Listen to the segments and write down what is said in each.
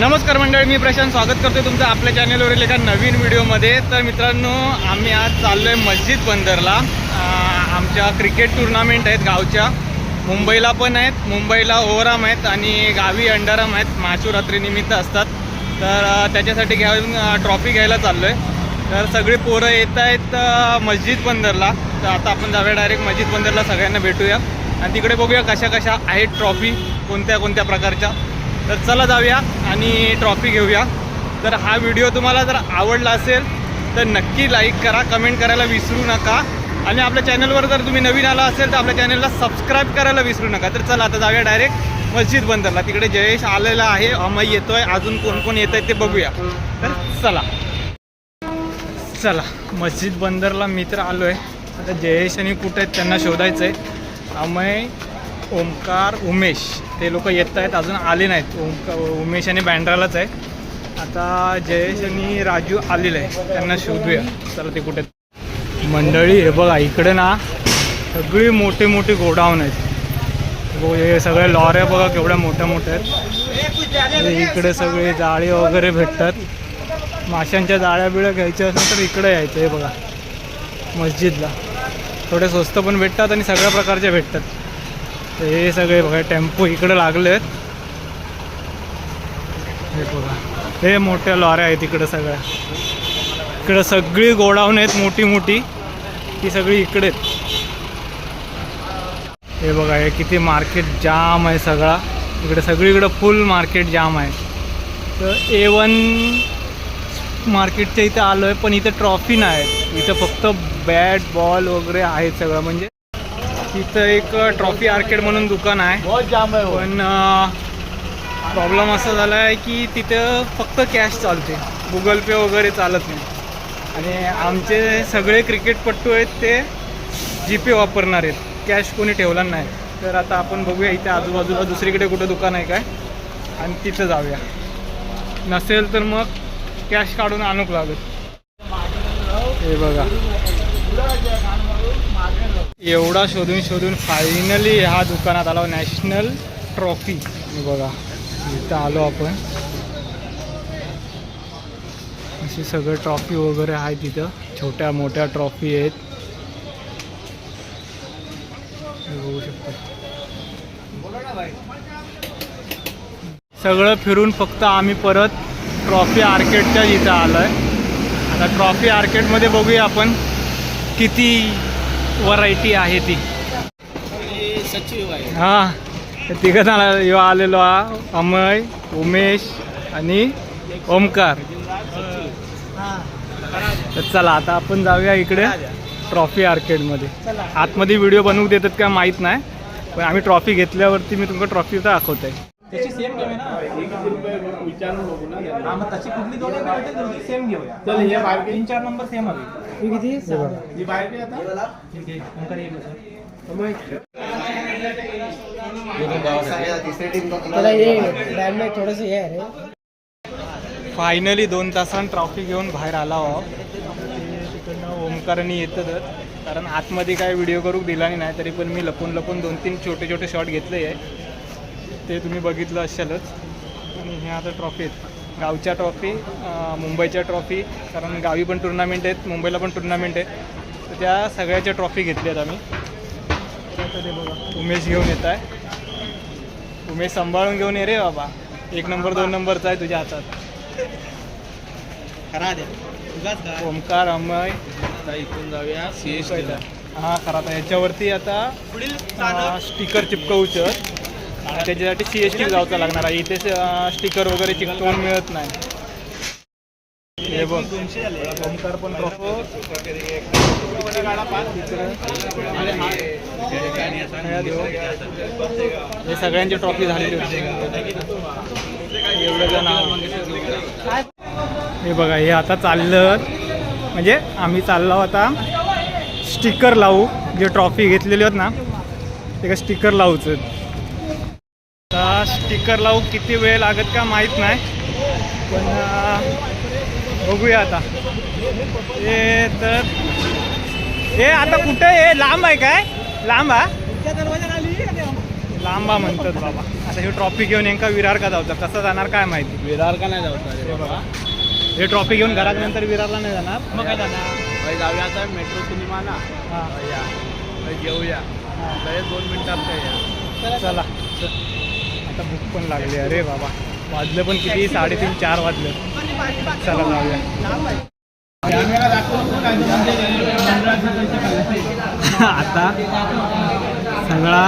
नमस्कार मंडळी मी प्रशांत. स्वागत करतो तुमचं आपल्या चॅनलवरील एका नवीन व्हिडिओमध्ये. तर मित्रांनो आम्ही आज चाललो आहे मस्जिद बंदरला. आमच्या क्रिकेट टुर्नामेंट आहेत गावच्या. मुंबईला पण आहेत मुंबईला ओवराम आहेत आणि गावी अंडाराम आहेत. महाशिवरात्रीनिमित्त असतात. तर त्याच्यासाठी घेऊन ट्रॉफी घ्यायला चाललो आहे तर सगळी पोरं येत आहेत मस्जिद बंदरला. तर आता आपण जाऊया डायरेक्ट मस्जिद बंदरला सगळ्यांना भेटूया. आणि तिकडे बघूया कशा कशा आहेत ट्रॉफी कोणत्या कोणत्या प्रकारच्या. तर चला जाऊया आणि ट्रॉफी घेऊया. तर हा व्हिडिओ तुम्हाला जर आवडला असेल तर नक्की लाईक करा कमेंट करायला विसरू नका. आणि आपल्या चॅनलवर जर तुम्ही नवीन आला असेल तर आपल्या चॅनलला सबस्क्राईब करायला विसरू नका. तर चला आता जाऊया डायरेक्ट मस्जिद बंदरला. तिकडे जयेश आलेला आहे अमय येतोय. अजून कोण कोण येत आहे ते बघूया. तर चला. चला मस्जिद बंदरला मित्र आलो आहे आता जयेश आणि कुठे आहेत त्यांना शोधायचं आहे अमय ओमकार उमेश. ते लोक येत आहेत अजून आले नाहीत. उमेश आणि बँड्रालाच आहे. आता जयेश आणि राजू आलेले आहे त्यांना शोधूया. चला ते कुठे मंडळी हे बघा इकडे ना सगळी मोठी मोठी गोडाऊन आहेत. हे सगळे लॉऱ्या बघा केवढ्या मोठ्या मोठ्या आहेत इकडे सगळे जाळी वगैरे भेटतात. माशांच्या जाळ्या बिळ्या घ्यायच्या असेल तर इकडे यायचं हे बघा. मस्जिदला. थोडे स्वस्त पण भेटतात आणि सगळ्या प्रकारचे भेटतात. तर हे सगळे बघा टेम्पो इकडे लागले आहेत. हे बघा हे मोठ्या लॉऱ्या आहेत इकडं सगळ्या. इकडं सगळी गोडाऊन आहेत मोठी मोठी. ती सगळी इकडे आहेत. हे बघा हे किती मार्केट जाम आहे सगळा. इकडे सगळीकडं फुल मार्केट जाम आहे. तर ए वन मार्केटच्या इथे आलो आहे पण इथं ट्रॉफी नाही. इथं फक्त बॅट बॉल वगैरे आहेत सगळं. म्हणजे तिथं एक ट्रॉफी आर्केड म्हणून दुकान आहे. है. पण प्रॉब्लेम असा झाला आहे की तिथं फक्त कॅश चालते. गुगल पे वगैरे चालत नाही. आणि आमचे सगळे क्रिकेटपट्टू आहेत ते जी पे वापरणार आहेत. कॅश कोणी ठेवला नाही. तर आता आपण बघूया इथे आजूबाजूला दुसरीकडे कुठं दुकान आहे काय. आणि तिथं जाऊया. नसेल तर मग कॅश काढून आणूक लागत हे बघा. एवढा शोधून शोधून फायनली ह्या दुकानात आलो नॅशनल ट्रॉफी बघा इथं आलो आपण. असे सगळं ट्रॉफी वगैरे आहेत तिथं. छोट्या मोठ्या ट्रॉफी आहेत. बघू सगळं फिरून फक्त आम्ही परत ट्रॉफी आर्केडच्या इथं आलो आहे आता ट्रॉफी आर्केडमध्ये बघूया आपण किती व्हरायटी आहे ती. हां तिघं जण आलेलो हा अमय उमेश आणि ओमकार. तर चला आता आपण जाऊया इकडे ट्रॉफी आर्केडमध्ये. आतमध्ये व्हिडिओ बनवू देतात का माहीत नाही पण आम्ही ट्रॉफी घेतल्यावरती मी तुमका ट्रॉफी दाखवत आहे त्याची सेम गेम आहे ना. विचारून बघू ना. हा मग तशी कुठली दोन भेटेल दोन्ही सेम घेऊया. चल हे बाहेर तीन चार नंबर सेम हवी. ही किती ही बाहेर की आता. ठीक आहे नंतर येईल त्याला हे डॅमेज थोडस हे आहे रे. फायनली दोन तासां ट्रॉफी घेऊन बाहेर आला आहो तिकडनं ओमकारणी येतच कारण आतमध्ये काय व्हिडिओ करू दिला नाही तरी पण मी लपून लपून दोन तीन छोटे छोटे शॉट घेतले आहे. ते तुम्ही बघितलं असालच. आणि हे आता ट्रॉफी आहेत. गावच्या ट्रॉफी मुंबईच्या ट्रॉफी कारण गावी पण टुर्नामेंट आहेत मुंबईला पण टुर्नामेंट आहेत. तर त्या सगळ्याच्या ट्रॉफी घेतल्यात आम्ही. आता ते बघा उमेश घेऊन येत आहे. उमेश सांभाळून घेऊन ये रे बाबा. एक नंबर दोन नंबरचा आहे तुझ्या हातात. करा दे तुझाच का ओमकार अमय. इथून जाऊया. सी एस हा खरं आता याच्यावरती आता पुढील स्टिकर चिपकवूचं त्याच्यासाठी सी एस टी जावचं लागणार आहे. इथे स्टिकर वगैरे चिकटवून मिळत नाही. हे बघ. ओमकार पण ट्रॉफी हे सगळ्यांची ट्रॉफी झालेली होती. एवढं जण हे बघा हे आता चाललं. म्हणजे आम्ही चाललो आता स्टिकर लावू. जे ट्रॉफी घेतलेली होत ना ते का स्टिकर लावूच स्टिकर लावू किती वेळ लागत का माहीत नाही. पण बघूया आता. हे तर हे आता कुठे हे लांब आहे काय? लांब हा? लांबा म्हणतात बाबा. आता ही ट्रॉफी घेऊन नेमका विरार का जाऊचा कसं जाणार काय माहिती? विरार का नाही जाऊ रे बाबा? हे ट्रॉफी घेऊन घरात नंतर विरारला नाही जाणार? मग काय जाणार? भाई जाऊया आता मेट्रो सिनेमा ना हां या. भाई घेऊया. दोन मिनिटात काय या चला. आता भूक पण लागली अरे बाबा वाजलं पण किती? साडेतीन चार वाजले. चला जाऊया. आता सगळा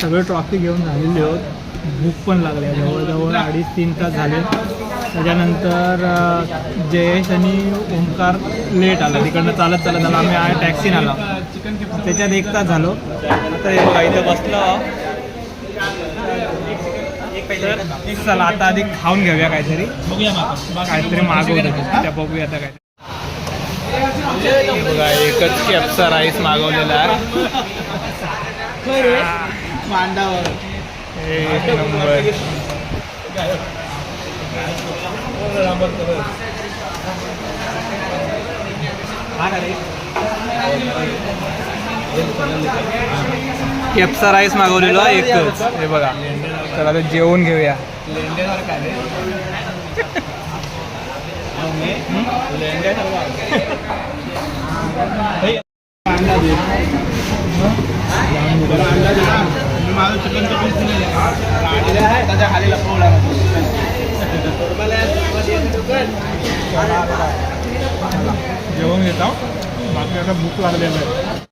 सगळं ट्रॉफी घेऊन झालेली आहोत. भूक पण लागली जवळजवळ अडीच तीन तास झाले. त्याच्यानंतर जयेश आणि ओंकार लेट आला. तिकडनं चालत चालत आला. आम्ही टॅक्सीन आलो. त्याच्यात एक तास झालो. आता इथं बसलो. तर चला आता आधी खाऊन घेऊया काहीतरी. काहीतरी मागवलं त्या बघूया आता काय. बघा एकच कॅपचा राईस मागवलेला आहे. केपचा राईस मागवलेला एकच. हे बघा चला आता जेवण घेऊया. जेवण घेता. बाकी आता भूक लागलेलं आहे.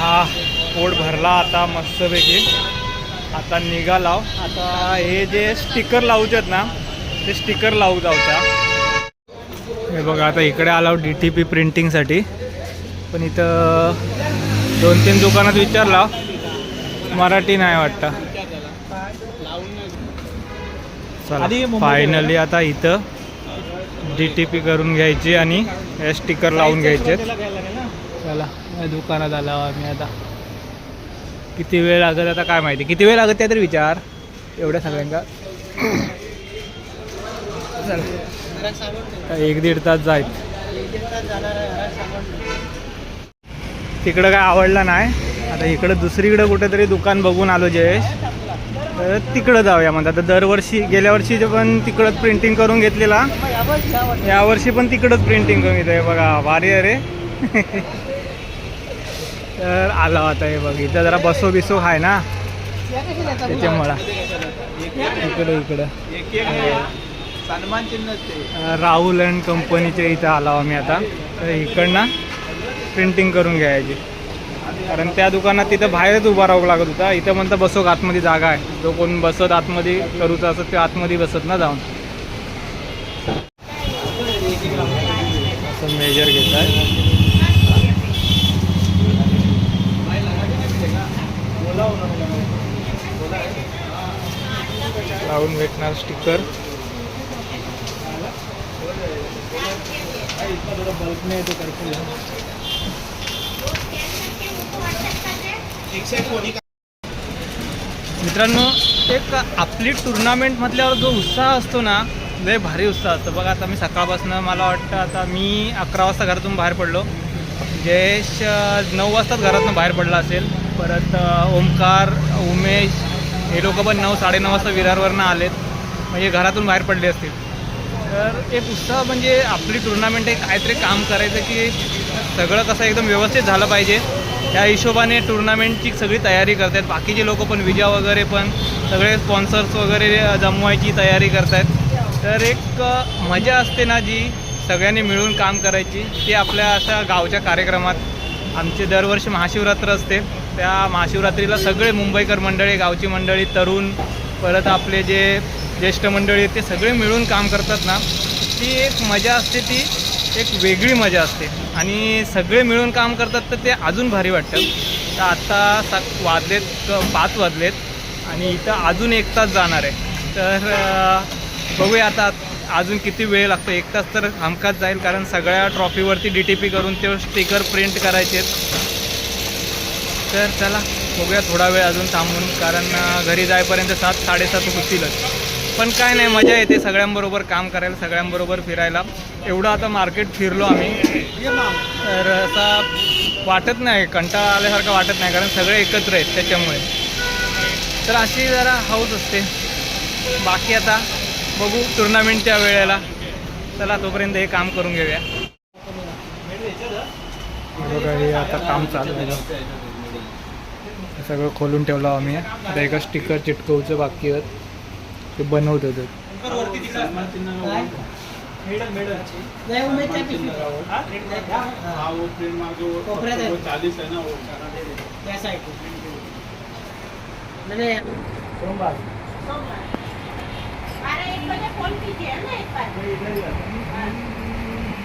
हा पोट भरला आता मस्तपैकी. आता निघाला आता हे जे स्टिकर लावतात ना ते स्टिकर लावू जाऊचा हे बघा आता इकडे आलो डी टी पी प्रिंटिंगसाठी पण इथं दोन तीन दुकानात विचारला मराठी नाही वाटतं. फायनली आता इथं डी टी पी करून घ्यायची आणि स्टिकर लावून घ्यायचे चला. दुकानात आला आम्ही आता. किती वेळ लागत आता काय माहिती. किती वेळ लागत त्या तरी विचार. एवढ्या सगळ्यांचा. एक दीड तास जायत तिकडं काय आवडलं नाही. आता इकडं दुसरीकडं कुठेतरी दुकान बघून आलो जयेश. तर तिकडं जाऊया म्हणतात. आता दरवर्षी गेल्या वर्षी पण तिकडंच प्रिंटिंग करून घेतलेला यावर्षी पण तिकडंच प्रिंटिंग करून घेतलं बघा भारी अरे तर आला आता हे बघ इथं जरा बसो बिसो आहे ना. त्याच्यामुळं. इकडं इकडं. राहुल अँड कंपनीच्या इथं आलो आम्ही आता. तर इकडनं प्रिंटिंग करून घ्यायची. कारण त्या दुकानात तिथं बाहेरच उभा राहावं लागत होता. इथं म्हणतं बसो आतमध्ये जागा आहे. जो कोण बसत आतमध्ये करूचा असत ते आतमध्ये बसत ना जाऊन असं मेजर घेत आहे लावून भेटणार स्टिकर. मित्रांनो एक आपली टुर्नामेंट म्हटल्यावर जो उत्साह असतो ना लय भारी उत्साह असतो. बघा आता मी सकाळपासून मला वाटतं आता मी अकरा वाजता घरातून बाहेर पडलो. जयेश नऊ वाजताच घरातून बाहेर पडला असेल. परत ओमकार उमेश हे लोक पण नऊ साडेनऊ वाजता विरारवरनं आलेत. म्हणजे घरातून बाहेर पडले असतील. तर एक उत्साह म्हणजे आपली टुर्नामेंट आहे काहीतरी काम करायचं की सगळं कसं एकदम व्यवस्थित झालं पाहिजे. त्या हिशोबाने टुर्नामेंटची सगळी तयारी करतात बाकीचे लोक पण विजा वगैरे पण सगळे स्पॉन्सर्स वगैरे जमवायची तयारी करतात तर एक मजा असते ना जी सगळ्यांनी मिळून काम करायची. ती आपल्या अशा गावच्या कार्यक्रमात आमचे दरवर्षी महाशिवरात्र असते. त्या महाशिवरात्रीला सगळे मुंबईकर मंडळी गावची मंडळी तरुण परत आपले जे ज्येष्ठ मंडळी आहेत ते सगळे मिळून काम करतात ना ती एक मजा असते ती एक वेगळी मजा असते. आणि सगळे मिळून काम करतात तर ते अजून भारी वाटतं. तर आत्ता सा वाजलेत पाच वाजलेत आणि इथं अजून एक तास जाणार आहे. तर बघूया आता अजून किती वेळ लागतो. एक तास तर हमखास जाईल कारण सगळ्या ट्रॉफीवरती डी टी पी करून ते स्टिकर प्रिंट करायचे आहेत. तर चला बघूया थोडा वेळ अजून थांबून कारण घरी जायपर्यंत सात साडेसात होतीलच पण काय नाही मजा येते सगळ्यांबरोबर काम करायला सगळ्यांबरोबर फिरायला. एवढं आता मार्केट फिरलो आम्ही. तर असा वाटत नाही कंटाळा आल्यासारखं वाटत नाही कारण सगळे एकत्र आहेत त्याच्यामुळे. तर अशी जरा हौस असते. बाकी आता बघू टुर्नामेंटच्या वेळेला. चला तोपर्यंत हे काम करून घेऊया. बघा हे आता काम चालू आहे. सगळं खोलून ठेवलं आम्ही. आता एका स्टिकर चिटकवचं बाकी आहेत. ते बनवत होतं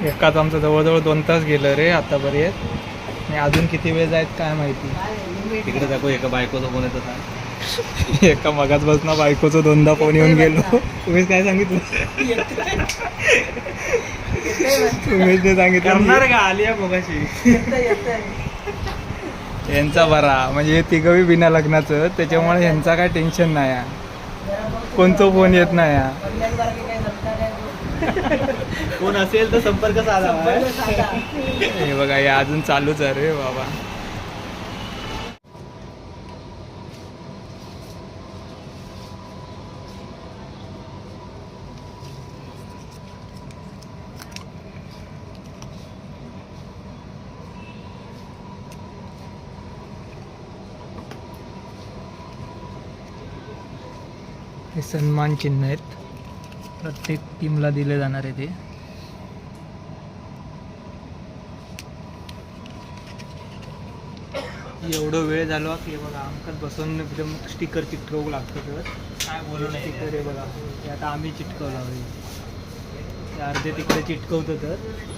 एकाच आमचं जवळजवळ दोन तास गेलं रे आतापर्यंत. आणि अजून किती वेळ जायत काय माहिती. तिकडे दाखव एका बायकोचा फोन येत होता. एका मगाच बसना बायकोचं दोनदा फोन येऊन गेलो. तुम्हीच काय सांगितलं? तुम्हीच ते सांगितलं. का? आलिया बघाशी येतंय, येतंय. यांचा बरा. म्हणजे हे तिघंही बिना लग्नाचं त्याच्यामुळे यांचा काय टेन्शन नाही आहे. कोणचं फोन येत नाही. कोण असेल तर संपर्क साधा. संपर्क साधा. हे बघा हे अजून चालूच आहे रे बाबा. सन्मान चिन्ह आहेत. प्रत्येक टीमला दिले जाणार आहे ते. एवढं वेळ झालो की हे बघा आमकाच बसून एकदम स्टिकर चिटकवू लागतं तर. काय बोलू नाही स्टिकर आहे बघा हे आता आम्ही चिटकवलं हे अर्धे तिकडे चिटकवतं तर.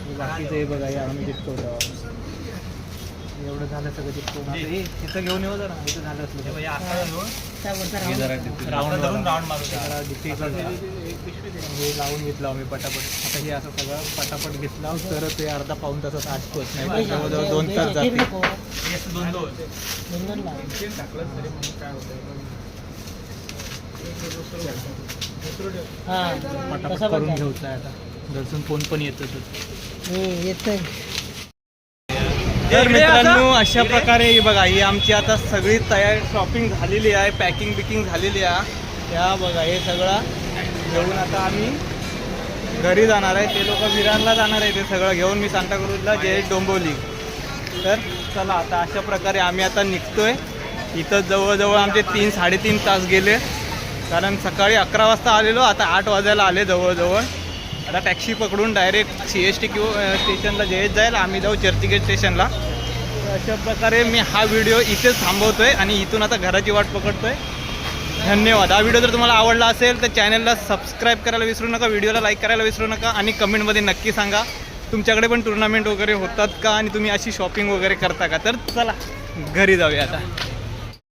हे बाकीचं हे बघा हे आम्ही चिटकवतो. एवढं झालं सगळं आता हे तिथं घेऊन येऊ जरा. इथं झालं असलं तर. हे. जरा हे लावून घेतलं आम्ही पटापट. आता हे असं सगळं पटापट घेतला तर ते अर्धा पाऊन तासात आटपोच नाही जवळजवळ दोन तास जाते. दोन दोन. लाव. हा, पटापट तसा करून बघा. घेऊचा आता. दर्शन फोन पण येतो हम्म, येतंय. तर मित्रांनो अशा प्रकारे ही बघा ही आमची आता सगळी तयार शॉपिंग झालेली आहे पॅकिंग बिकिंग झालेली आहे. या बघा हे सगळं घेऊन आता आम्ही घरी जाणार आहे. ते लोक विरारला जाणार आहे ते सगळं घेऊन मी सांताक्रूजला जे डोंबवली. तर चला आता अशा प्रकारे आम्ही आता निघतोय. इथं जवळजवळ आमचे तीन साडेतीन तास गेले. कारण सकाळी अकरा वाजता आलेलो आता आठ वाजायला आले जवळजवळ. आता टॅक्सी पकडून direct C S T Q स्टेशनला जे जाईल. आम्ही जाऊ चर्चगेट स्टेशनला. अशा प्रकारे मी हा व्हिडिओ इथेच थांबवतो आहे आणि इथून आता घराची वाट पकडतोय. धन्यवाद. हा व्हिडिओ जर तुम्हाला आवडला असेल तर चॅनलला सबस्क्राईब करायला विसरू नका व्हिडिओला लाईक करायला विसरू नका आणि कमेंटमध्ये नक्की सांगा तुमच्याकडे पण टुर्नामेंट वगैरे होतात का आणि तुम्ही अशी शॉपिंग वगैरे करता का? तर चला घरी जाऊया आता.